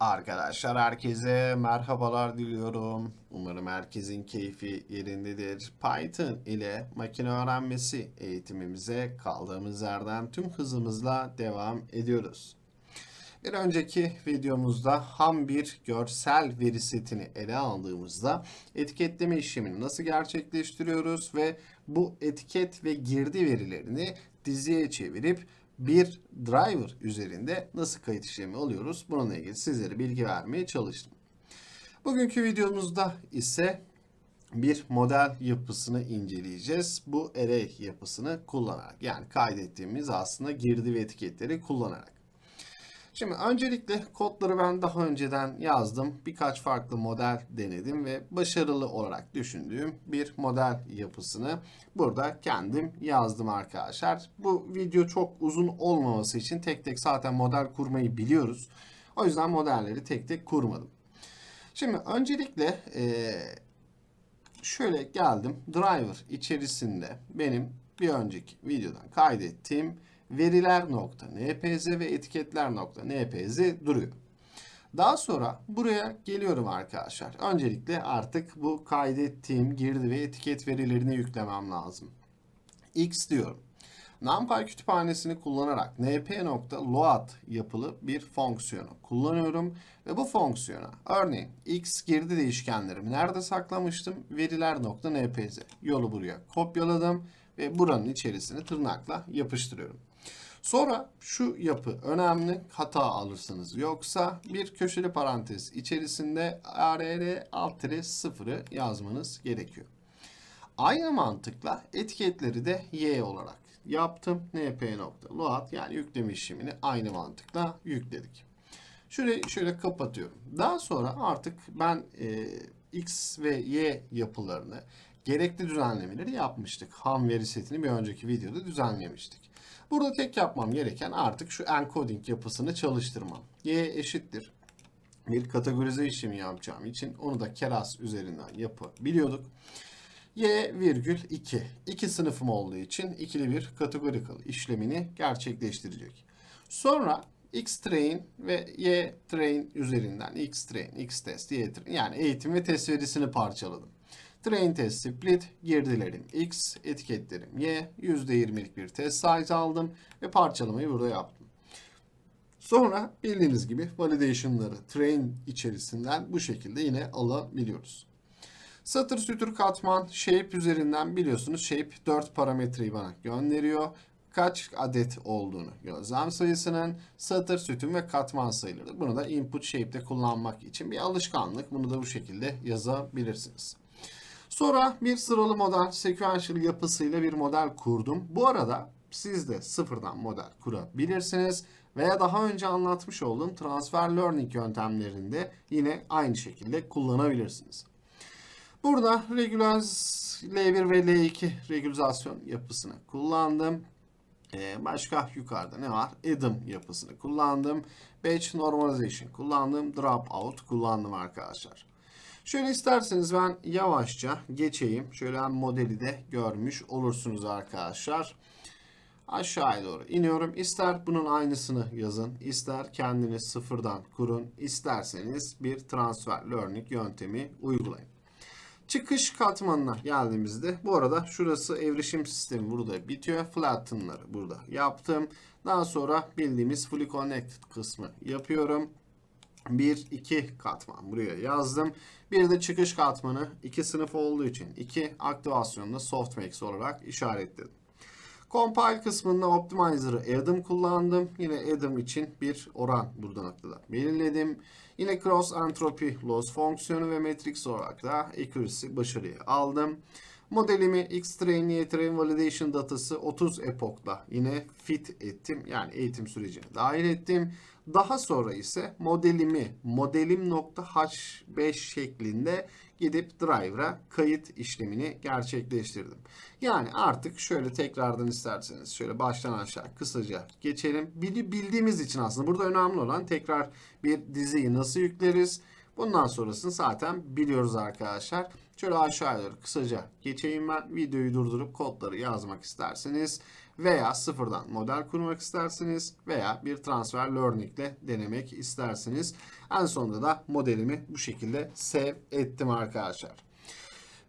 Arkadaşlar herkese merhabalar diliyorum. Umarım herkesin keyfi yerindedir. Python ile makine öğrenmesi eğitimimize kaldığımız yerden tüm hızımızla devam ediyoruz. Bir önceki videomuzda ham bir görsel veri setini ele aldığımızda etiketleme işlemini nasıl gerçekleştiriyoruz ve bu etiket ve girdi verilerini diziye çevirip bir driver üzerinde nasıl kayıt işlemi alıyoruz bununla ilgili sizlere bilgi vermeye çalıştım. Bugünkü videomuzda ise bir model yapısını inceleyeceğiz. Bu array yapısını kullanarak yani kaydettiğimiz aslında girdi ve etiketleri kullanarak. Şimdi öncelikle kodları ben daha önceden yazdım. Birkaç farklı model denedim ve başarılı olarak düşündüğüm bir model yapısını burada kendim yazdım arkadaşlar. Bu video çok uzun olmaması için tek tek zaten model kurmayı biliyoruz. O yüzden modelleri tek tek kurmadım. Şimdi öncelikle eee, şöyle geldim. Driver içerisinde benim bir önceki videodan kaydettiğim veriler.npz ve etiketler.npz duruyor. Daha sonra buraya geliyorum arkadaşlar. Öncelikle artık bu kaydettiğim girdi ve etiket verilerini yüklemem lazım. X diyorum. NumPy kütüphanesini kullanarak np.load yapılı bir fonksiyonu kullanıyorum ve bu fonksiyona örneğin x girdi değişkenlerimi nerede saklamıştım? Veriler.npz yolu buraya kopyaladım ve buranın içerisine tırnakla yapıştırıyorum. Sonra şu yapı önemli hata alırsınız. Yoksa bir köşeli parantez içerisinde arr alt tire sıfırı yazmanız gerekiyor. Aynı mantıkla etiketleri de y olarak yaptım. np.load yani yükleme işlemini aynı mantıkla yükledik. Şurayı şöyle kapatıyorum. Daha sonra artık ben e, x ve y yapılarını gerekli düzenlemeleri yapmıştık. Ham veri setini bir önceki videoda düzenlemiştik. Burada tek yapmam gereken artık şu encoding yapısını çalıştırmam. Y eşittir. Bir kategorize işlemi yapacağım için onu da keras üzerinden yapabiliyorduk. Y virgül 2. 2 sınıfım olduğu için ikili bir categorical işlemini gerçekleştirecek. Sonra X train ve Y train üzerinden X train, X test, Y train yani eğitim ve test verisini parçaladım. Train test split, girdilerim X, etiketlerim Y, %20'lik bir test size aldım ve parçalamayı burada yaptım. Sonra bildiğiniz gibi validation'ları train içerisinden bu şekilde yine alabiliyoruz. Satır sütür katman shape üzerinden biliyorsunuz shape 4 parametreyi bana gönderiyor. Kaç adet olduğunu gözlem sayısının satır sütun ve katman sayıları. Bunu da input shape'de kullanmak için bir alışkanlık. Bunu da bu şekilde yazabilirsiniz. Sonra bir sıralı model sequential yapısıyla bir model kurdum. Bu arada siz de sıfırdan model kurabilirsiniz veya daha önce anlatmış olduğum transfer learning yöntemlerinde yine aynı şekilde kullanabilirsiniz. Burada regulaz L1 ve L2 regülizasyon yapısını kullandım. Ee, başka yukarıda ne var? Addom yapısını kullandım. Batch normalization kullandım. Dropout kullandım arkadaşlar. Şöyle isterseniz ben yavaşça geçeyim. Şöyle hem modeli de görmüş olursunuz arkadaşlar. Aşağıya doğru iniyorum. İster bunun aynısını yazın, ister kendiniz sıfırdan kurun, isterseniz bir transfer learning yöntemi uygulayın. Çıkış katmanına geldiğimizde bu arada şurası evrişim sistemi burada bitiyor. Flatten'ları burada yaptım. Daha sonra bildiğimiz fully connected kısmı yapıyorum. 1, 2 katman buraya yazdım. Bir de çıkış katmanı 2 sınıf olduğu için 2 aktivasyonda softmax olarak işaretledim. Compile kısmında Optimizer'ı add'ım kullandım. Yine add'ım için bir oran burada noktada belirledim. Yine cross entropy loss fonksiyonu ve matrix olarak da accuracy başarıyı aldım. Modelimi X-Train, Y-Train Validation datası 30 epoch'la yine fit ettim. Yani eğitim sürecine dahil ettim. Daha sonra ise modelimi modelim.h5 şeklinde gidip driver'a kayıt işlemini gerçekleştirdim. Yani artık şöyle tekrardan isterseniz şöyle baştan aşağı kısaca geçelim. Bildiğimiz için aslında burada önemli olan tekrar bir diziyi nasıl yükleriz? Bundan sonrasını zaten biliyoruz arkadaşlar. Şöyle aşağıya doğru kısaca geçeyim ben. Videoyu durdurup kodları yazmak isterseniz veya sıfırdan model kurmak isterseniz veya bir transfer learning ile denemek isterseniz en sonunda da modelimi bu şekilde save ettim arkadaşlar.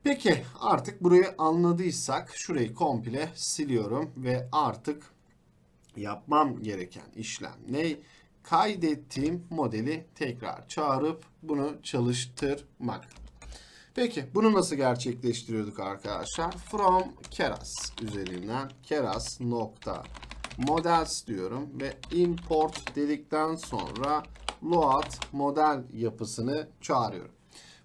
Peki artık burayı anladıysak şurayı komple siliyorum ve artık yapmam gereken işlem ne? Kaydettiğim modeli tekrar çağırıp bunu çalıştırmak. Peki bunu nasıl gerçekleştiriyorduk arkadaşlar? From keras üzerinden keras nokta models diyorum ve import dedikten sonra load model yapısını çağırıyorum.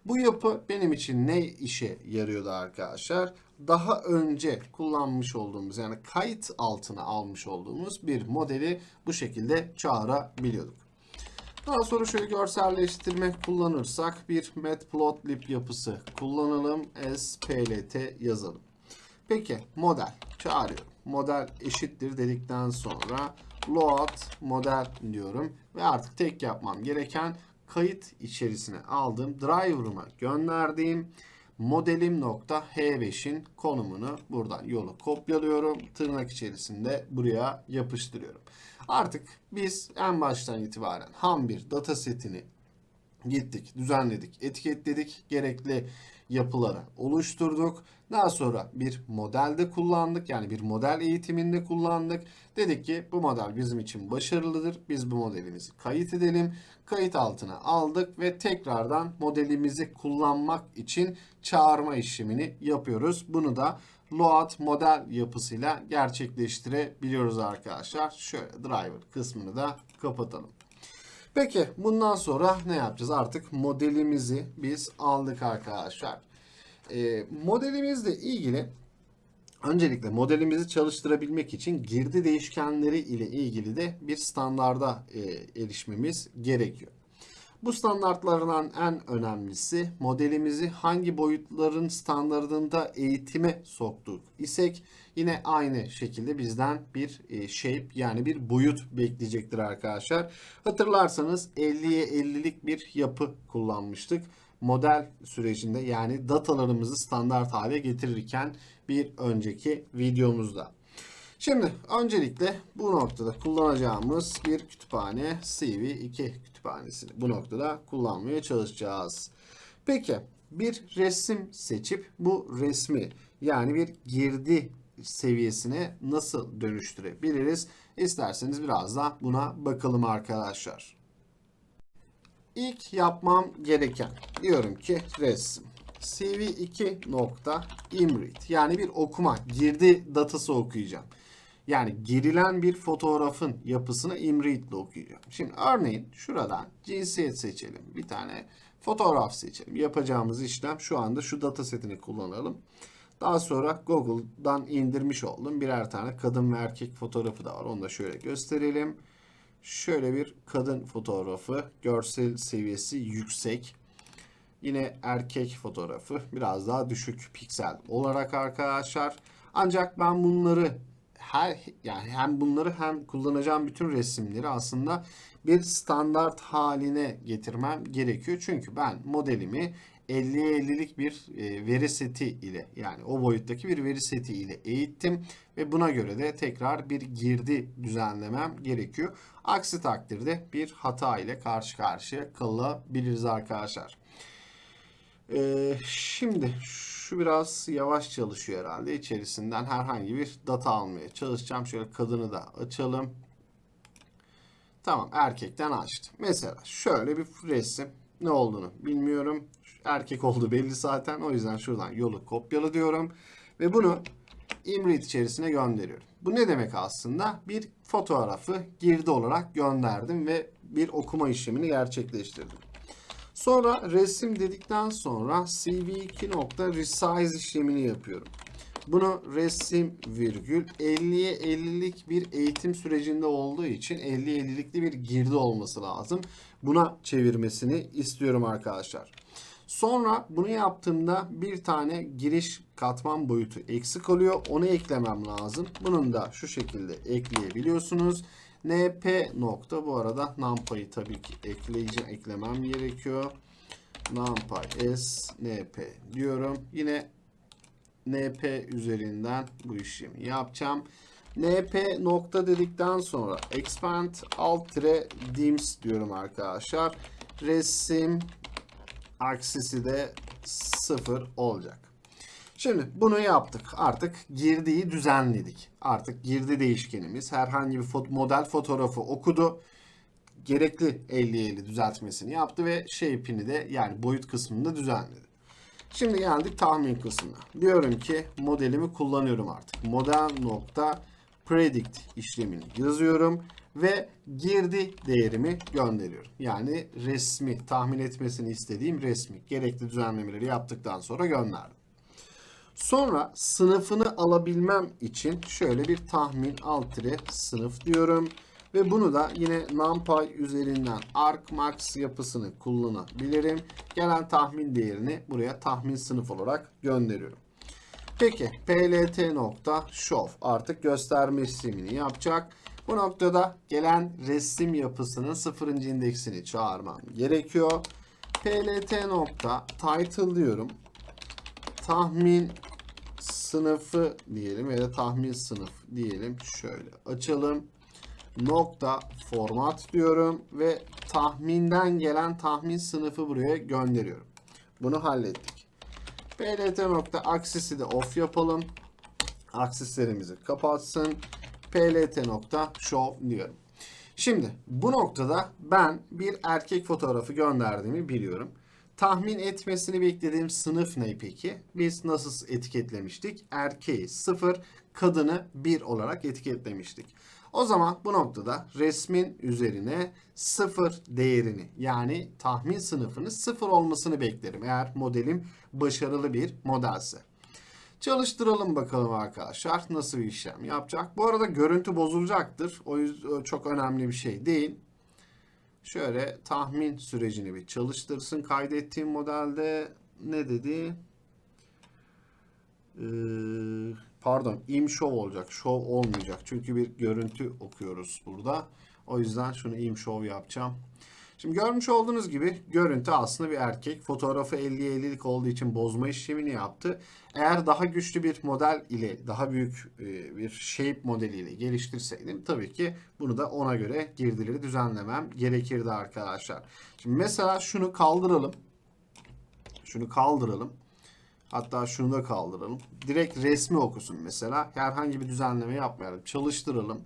Bu yapı benim için ne işe yarıyordu arkadaşlar? Daha önce kullanmış olduğumuz yani kayıt altına almış olduğumuz bir modeli bu şekilde çağırabiliyorduk. Daha sonra şöyle görselleştirme kullanırsak bir matplotlib yapısı kullanalım. splt yazalım. Peki model çağırıyorum. Model eşittir dedikten sonra load model diyorum ve artık tek yapmam gereken kayıt içerisine aldığım driver'ıma gönderdiğim modelim nokta h5'in konumunu buradan yolu kopyalıyorum. Tırnak içerisinde buraya yapıştırıyorum. Artık biz en baştan itibaren ham bir data setini gittik, düzenledik, etiketledik, gerekli yapıları oluşturduk. Daha sonra bir modelde kullandık. Yani bir model eğitiminde kullandık. Dedik ki bu model bizim için başarılıdır. Biz bu modelimizi kayıt edelim. Kayıt altına aldık ve tekrardan modelimizi kullanmak için çağırma işlemini yapıyoruz. Bunu da load model yapısıyla gerçekleştirebiliyoruz arkadaşlar. Şöyle driver kısmını da kapatalım. Peki bundan sonra ne yapacağız? Artık modelimizi biz aldık arkadaşlar. E, modelimizle ilgili öncelikle modelimizi çalıştırabilmek için girdi değişkenleri ile ilgili de bir standarda e, erişmemiz gerekiyor. Bu standartlardan en önemlisi modelimizi hangi boyutların standartında eğitime soktuk isek yine aynı şekilde bizden bir e, shape yani bir boyut bekleyecektir arkadaşlar. Hatırlarsanız 50'ye 50'lik bir yapı kullanmıştık. Model sürecinde yani datalarımızı standart hale getirirken bir önceki videomuzda. Şimdi öncelikle bu noktada kullanacağımız bir kütüphane CV2 kütüphanesini bu noktada kullanmaya çalışacağız. Peki bir resim seçip bu resmi yani bir girdi seviyesine nasıl dönüştürebiliriz? İsterseniz biraz da buna bakalım arkadaşlar. İlk yapmam gereken diyorum ki resim cv2 nokta imread yani bir okuma girdi datası okuyacağım. Yani girilen bir fotoğrafın yapısını imread ile okuyacağım. Şimdi örneğin şuradan cinsiyet seçelim. Bir tane fotoğraf seçelim. Yapacağımız işlem şu anda şu datasetini kullanalım. Daha sonra Google'dan indirmiş oldum. Birer tane kadın ve erkek fotoğrafı da var. Onu da şöyle gösterelim. Şöyle bir kadın fotoğrafı. Görsel seviyesi yüksek. Yine erkek fotoğrafı biraz daha düşük piksel olarak arkadaşlar. Ancak ben bunları her yani hem bunları hem kullanacağım bütün resimleri aslında bir standart haline getirmem gerekiyor. Çünkü ben modelimi 50'ye 50'lik bir e, veri seti ile yani o boyuttaki bir veri seti ile eğittim ve buna göre de tekrar bir girdi düzenlemem gerekiyor. Aksi takdirde bir hata ile karşı karşıya kalabiliriz arkadaşlar. Ee, şimdi şu biraz yavaş çalışıyor herhalde. İçerisinden herhangi bir data almaya çalışacağım. Şöyle kadını da açalım. Tamam erkekten açtım. Mesela şöyle bir resim. Ne olduğunu bilmiyorum. Erkek olduğu belli zaten. O yüzden şuradan yolu kopyala diyorum. Ve bunu imread içerisine gönderiyorum. Bu ne demek aslında? Bir fotoğrafı girdi olarak gönderdim ve bir okuma işlemini gerçekleştirdim. Sonra resim dedikten sonra cv2 nokta resize işlemini yapıyorum. Bunu resim virgül 50'ye 50'lik bir eğitim sürecinde olduğu için 50'ye 50'likli bir girdi olması lazım. Buna çevirmesini istiyorum arkadaşlar. Sonra bunu yaptığımda bir tane giriş katman boyutu eksik oluyor. Onu eklemem lazım. Bunun da şu şekilde ekleyebiliyorsunuz. np nokta bu arada numpy'ı tabii ki ekleyeceğim, eklemem gerekiyor. numpy s np diyorum. Yine np üzerinden bu işlemi yapacağım. np nokta dedikten sonra expand alt dims diyorum arkadaşlar. Resim aksisi de 0 olacak. Şimdi bunu yaptık. Artık girdiği düzenledik. Artık girdi değişkenimiz herhangi bir fot model fotoğrafı okudu. Gerekli 50-50 düzeltmesini yaptı ve shape'ini de yani boyut kısmını düzenledi. Şimdi geldik tahmin kısmına. Diyorum ki modelimi kullanıyorum artık. Model nokta predict işlemini yazıyorum ve girdi değerimi gönderiyorum. Yani resmi tahmin etmesini istediğim resmi gerekli düzenlemeleri yaptıktan sonra gönderdim. Sonra sınıfını alabilmem için şöyle bir tahmin alt sınıf diyorum. Ve bunu da yine NumPy üzerinden argmax yapısını kullanabilirim. Gelen tahmin değerini buraya tahmin sınıf olarak gönderiyorum. Peki plt nokta show artık gösterme işlemini yapacak. Bu noktada gelen resim yapısının sıfırıncı indeksini çağırmam gerekiyor. plt nokta title diyorum. Tahmin sınıfı diyelim ya da tahmin sınıf diyelim. Şöyle açalım. Nokta format diyorum ve tahminden gelen tahmin sınıfı buraya gönderiyorum. Bunu hallettik. Plt nokta aksisi de off yapalım. Aksislerimizi kapatsın. plt nokta show diyorum. Şimdi bu noktada ben bir erkek fotoğrafı gönderdiğimi biliyorum. Tahmin etmesini beklediğim sınıf ne peki? Biz nasıl etiketlemiştik? Erkeği 0, kadını 1 olarak etiketlemiştik. O zaman bu noktada resmin üzerine 0 değerini yani tahmin sınıfını 0 olmasını beklerim. Eğer modelim başarılı bir modelse. Çalıştıralım bakalım arkadaşlar nasıl bir işlem yapacak. Bu arada görüntü bozulacaktır. O yüzden çok önemli bir şey değil. Şöyle tahmin sürecini bir çalıştırsın. Kaydettiğim modelde ne dedi? Ee, pardon, im show olacak. Show olmayacak. Çünkü bir görüntü okuyoruz burada. O yüzden şunu im show yapacağım. Şimdi görmüş olduğunuz gibi görüntü aslında bir erkek. Fotoğrafı 50'ye 50'lik olduğu için bozma işlemini yaptı. Eğer daha güçlü bir model ile, daha büyük e, bir shape modeliyle geliştirseydim tabii ki bunu da ona göre girdileri düzenlemem gerekirdi arkadaşlar. Şimdi mesela şunu kaldıralım. Şunu kaldıralım. Hatta şunu da kaldıralım. Direkt resmi okusun mesela. Herhangi bir düzenleme yapmayalım. Çalıştıralım.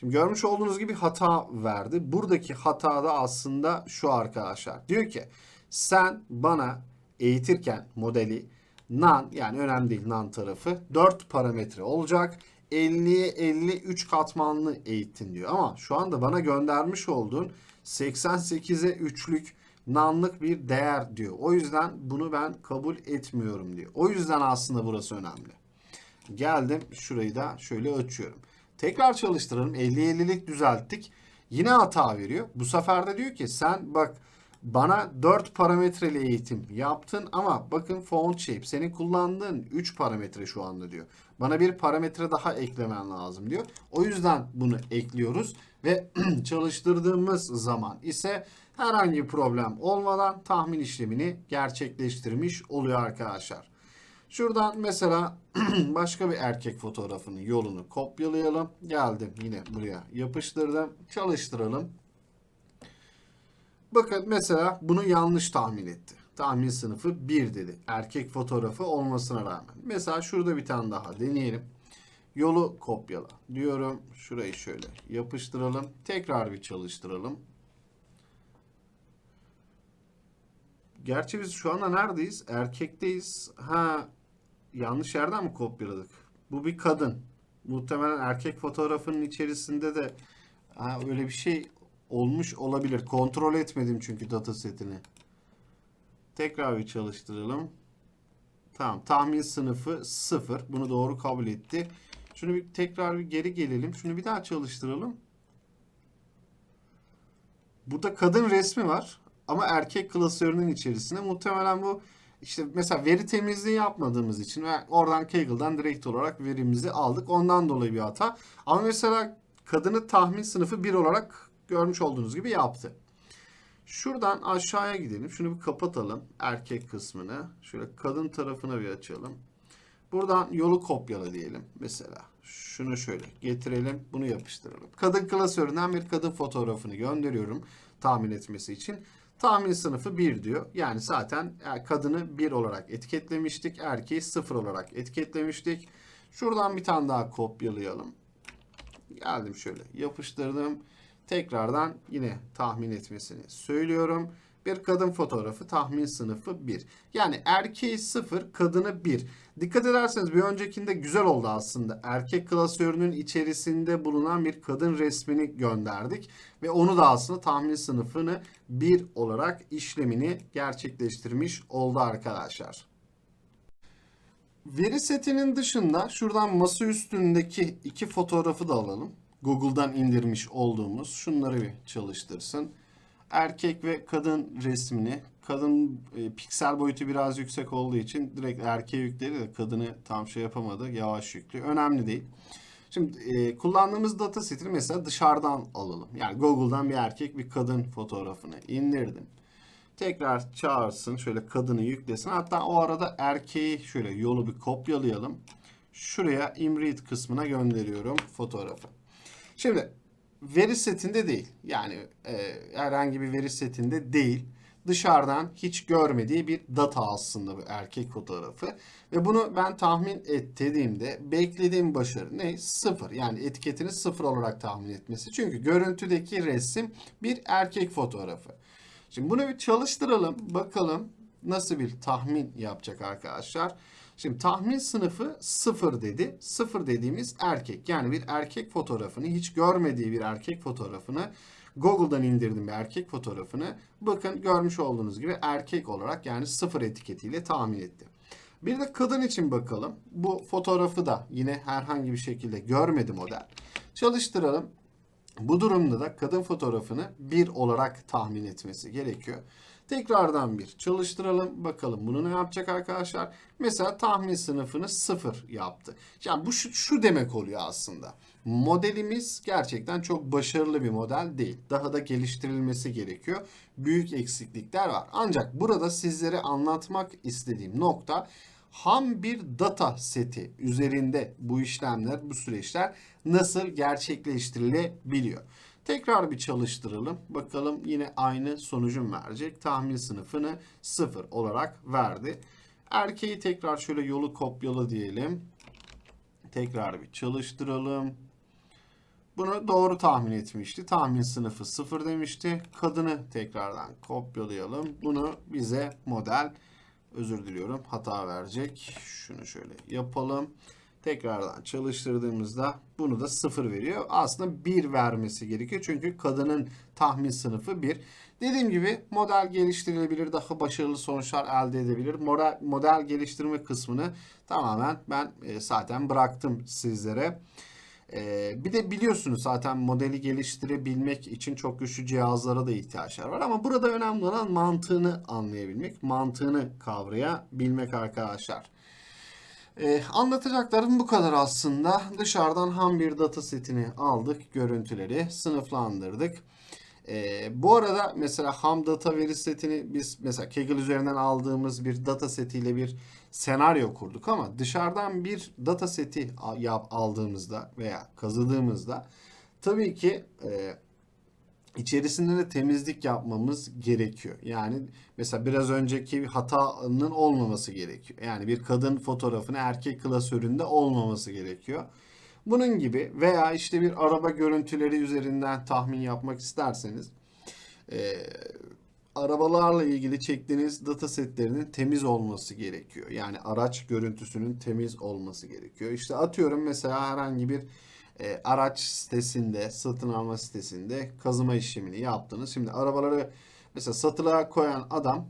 Şimdi görmüş olduğunuz gibi hata verdi. Buradaki hata da aslında şu arkadaşlar. Diyor ki sen bana eğitirken modeli nan yani önemli değil nan tarafı 4 parametre olacak. 50'ye 53 katmanlı eğittin diyor. Ama şu anda bana göndermiş olduğun 88'e 3'lük nanlık bir değer diyor. O yüzden bunu ben kabul etmiyorum diyor. O yüzden aslında burası önemli. Geldim şurayı da şöyle açıyorum. Tekrar çalıştıralım. 50-50'lik düzelttik. Yine hata veriyor. Bu sefer de diyor ki sen bak bana 4 parametreli eğitim yaptın ama bakın font shape senin kullandığın 3 parametre şu anda diyor. Bana bir parametre daha eklemen lazım diyor. O yüzden bunu ekliyoruz ve çalıştırdığımız zaman ise herhangi problem olmadan tahmin işlemini gerçekleştirmiş oluyor arkadaşlar. Şuradan mesela başka bir erkek fotoğrafının yolunu kopyalayalım. Geldim yine buraya yapıştırdım. Çalıştıralım. Bakın mesela bunu yanlış tahmin etti. Tahmin sınıfı 1 dedi. Erkek fotoğrafı olmasına rağmen. Mesela şurada bir tane daha deneyelim. Yolu kopyala diyorum. Şurayı şöyle yapıştıralım. Tekrar bir çalıştıralım. Gerçi biz şu anda neredeyiz? Erkekteyiz. Ha yanlış yerden mi kopyaladık? Bu bir kadın. Muhtemelen erkek fotoğrafının içerisinde de ha, öyle bir şey olmuş olabilir. Kontrol etmedim çünkü data setini. Tekrar bir çalıştıralım. Tamam. Tahmin sınıfı 0. Bunu doğru kabul etti. Şunu bir tekrar bir geri gelelim. Şunu bir daha çalıştıralım. Burada kadın resmi var. Ama erkek klasörünün içerisinde muhtemelen bu işte mesela veri temizliği yapmadığımız için ve oradan Kaggle'dan direkt olarak verimizi aldık. Ondan dolayı bir hata. Ama mesela kadını tahmin sınıfı 1 olarak görmüş olduğunuz gibi yaptı. Şuradan aşağıya gidelim. Şunu bir kapatalım. Erkek kısmını. Şöyle kadın tarafına bir açalım. Buradan yolu kopyala diyelim mesela. Şunu şöyle getirelim. Bunu yapıştıralım. Kadın klasöründen bir kadın fotoğrafını gönderiyorum. Tahmin etmesi için. Tahmin sınıfı 1 diyor. Yani zaten e, kadını 1 olarak etiketlemiştik. Erkeği 0 olarak etiketlemiştik. Şuradan bir tane daha kopyalayalım. Geldim şöyle yapıştırdım. Tekrardan yine tahmin etmesini söylüyorum. Bir kadın fotoğrafı tahmin sınıfı 1. Yani erkeği 0, kadını 1. Dikkat ederseniz bir öncekinde güzel oldu aslında. Erkek klasörünün içerisinde bulunan bir kadın resmini gönderdik. Ve onu da aslında tahmin sınıfını 1 olarak işlemini gerçekleştirmiş oldu arkadaşlar. Veri setinin dışında şuradan masa üstündeki iki fotoğrafı da alalım. Google'dan indirmiş olduğumuz şunları bir çalıştırsın. Erkek ve kadın resmini. Kadın e, piksel boyutu biraz yüksek olduğu için direkt erkeğe yükledi de kadını tam şey yapamadı. Yavaş yüklüyor. Önemli değil. Şimdi e, kullandığımız data setini mesela dışarıdan alalım. Yani Google'dan bir erkek bir kadın fotoğrafını indirdim. Tekrar çağırsın. Şöyle kadını yüklesin. Hatta o arada erkeği şöyle yolu bir kopyalayalım. Şuraya imread kısmına gönderiyorum fotoğrafı. Şimdi veri setinde değil. Yani e, herhangi bir veri setinde değil. Dışarıdan hiç görmediği bir data aslında bu erkek fotoğrafı. Ve bunu ben tahmin et dediğimde beklediğim başarı ne? Sıfır. Yani etiketini sıfır olarak tahmin etmesi. Çünkü görüntüdeki resim bir erkek fotoğrafı. Şimdi bunu bir çalıştıralım. Bakalım nasıl bir tahmin yapacak arkadaşlar. Şimdi tahmin sınıfı sıfır dedi. Sıfır dediğimiz erkek. Yani bir erkek fotoğrafını hiç görmediği bir erkek fotoğrafını Google'dan indirdim bir erkek fotoğrafını. Bakın görmüş olduğunuz gibi erkek olarak yani sıfır etiketiyle tahmin etti. Bir de kadın için bakalım. Bu fotoğrafı da yine herhangi bir şekilde görmedi model. Çalıştıralım. Bu durumda da kadın fotoğrafını bir olarak tahmin etmesi gerekiyor. Tekrardan bir çalıştıralım. Bakalım bunu ne yapacak arkadaşlar? Mesela tahmin sınıfını sıfır yaptı. Yani bu şu, şu demek oluyor aslında. Modelimiz gerçekten çok başarılı bir model değil. Daha da geliştirilmesi gerekiyor. Büyük eksiklikler var. Ancak burada sizlere anlatmak istediğim nokta ham bir data seti üzerinde bu işlemler, bu süreçler nasıl gerçekleştirilebiliyor. Tekrar bir çalıştıralım. Bakalım yine aynı sonucun verecek. Tahmin sınıfını 0 olarak verdi. Erkeği tekrar şöyle yolu kopyala diyelim. Tekrar bir çalıştıralım. Bunu doğru tahmin etmişti. Tahmin sınıfı 0 demişti. Kadını tekrardan kopyalayalım. Bunu bize model özür diliyorum hata verecek. Şunu şöyle yapalım. Tekrardan çalıştırdığımızda bunu da 0 veriyor. Aslında 1 vermesi gerekiyor. Çünkü kadının tahmin sınıfı 1. Dediğim gibi model geliştirilebilir. Daha başarılı sonuçlar elde edebilir. Model, geliştirme kısmını tamamen ben e, zaten bıraktım sizlere. E, bir de biliyorsunuz zaten modeli geliştirebilmek için çok güçlü cihazlara da ihtiyaçlar var. Ama burada önemli olan mantığını anlayabilmek, mantığını kavrayabilmek arkadaşlar. Ee, anlatacaklarım bu kadar aslında. Dışarıdan ham bir data setini aldık. Görüntüleri sınıflandırdık. Ee, bu arada mesela ham data veri setini biz mesela Kaggle üzerinden aldığımız bir data setiyle bir senaryo kurduk ama dışarıdan bir data seti aldığımızda veya kazıdığımızda tabii ki e, içerisinde de temizlik yapmamız gerekiyor. Yani mesela biraz önceki hatanın olmaması gerekiyor. Yani bir kadın fotoğrafını erkek klasöründe olmaması gerekiyor. Bunun gibi veya işte bir araba görüntüleri üzerinden tahmin yapmak isterseniz e, arabalarla ilgili çektiğiniz data setlerinin temiz olması gerekiyor. Yani araç görüntüsünün temiz olması gerekiyor. İşte atıyorum mesela herhangi bir e, araç sitesinde, satın alma sitesinde kazıma işlemini yaptınız. Şimdi arabaları mesela satılığa koyan adam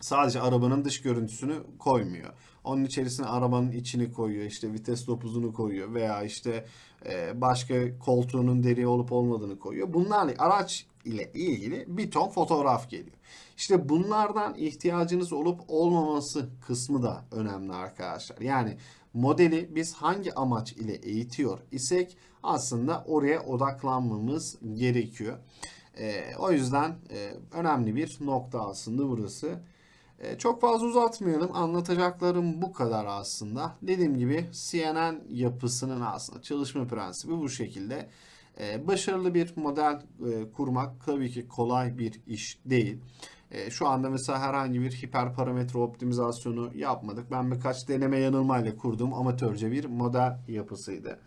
sadece arabanın dış görüntüsünü koymuyor. Onun içerisine arabanın içini koyuyor, işte vites topuzunu koyuyor veya işte e, başka koltuğunun deri olup olmadığını koyuyor. Bunlarla araç ile ilgili bir ton fotoğraf geliyor. İşte bunlardan ihtiyacınız olup olmaması kısmı da önemli arkadaşlar. Yani modeli biz hangi amaç ile eğitiyor isek aslında oraya odaklanmamız gerekiyor. E, o yüzden e, önemli bir nokta aslında burası. E, çok fazla uzatmayalım. Anlatacaklarım bu kadar aslında. Dediğim gibi CNN yapısının aslında çalışma prensibi bu şekilde. E, başarılı bir model e, kurmak tabii ki kolay bir iş değil. E, şu anda mesela herhangi bir hiperparametre optimizasyonu yapmadık. Ben birkaç deneme yanılmayla kurduğum amatörce bir model yapısıydı.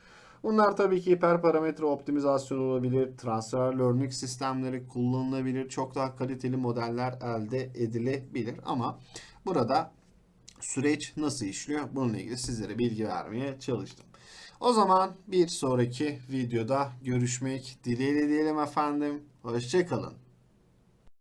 Bunlar tabii ki hiperparametre optimizasyon olabilir, transfer learning sistemleri kullanılabilir, çok daha kaliteli modeller elde edilebilir ama burada süreç nasıl işliyor bununla ilgili sizlere bilgi vermeye çalıştım. O zaman bir sonraki videoda görüşmek dileğiyle diyelim efendim. Hoşçakalın.